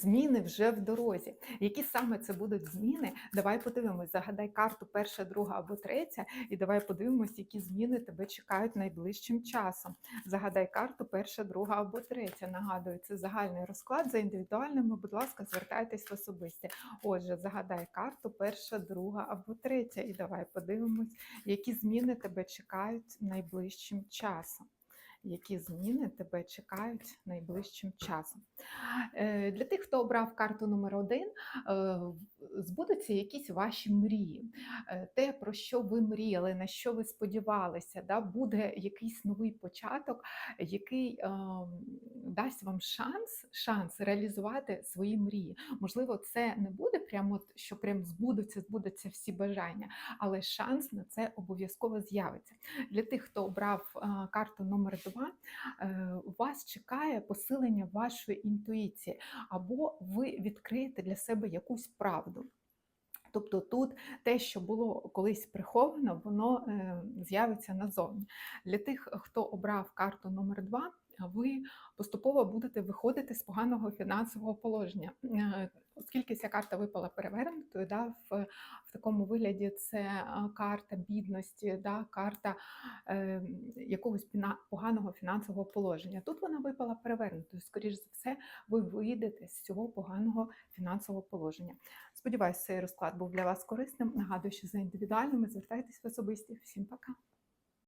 зміни вже в дорозі. Які саме це будуть зміни? Давай подивимось, загадай карту перша, друга або третя, і давай подивимось, які зміни тебе чекають найближчим часом. Загадай карту перша, друга або третя. Нагадую, це загальний розклад за індивідуальними. Будь ласка, звертайтесь в особисті. Отже, загадай карту перша, друга або третя. І давай подивимось, які зміни тебе чекають найближчим часом. Які зміни тебе чекають найближчим часом? Е, Для тих, хто обрав карту номер один, е, збудуться якісь ваші мрії. Е, Те, про що ви мріяли, на що ви сподівалися, да, буде якийсь новий початок, який дасть вам шанс, шанс реалізувати свої мрії. Можливо, це не буде прямо, от, що прям збудуться, збудуться всі бажання, але шанс на це обов'язково з'явиться. Для тих, хто обрав карту номер 2, вас чекає посилення вашої інтуїції, або ви відкриєте для себе якусь правду. Тобто тут те, що було колись приховано, воно е, з'явиться назовні. Для тих, хто обрав карту номер 2, ви поступово будете виходити з поганого фінансового положення. Е, Оскільки ця карта випала перевернутою, да, в, в такому вигляді це е, карта бідності, да, карта е, якогось поганого фінансового положення. Тут вона випала перевернутою. Скоріш за все, ви вийдете з цього поганого фінансового положення. Сподіваюся, цей розклад був для вас корисним. Нагадую, що за індивідуальними звертайтесь в особисті. Всім пока!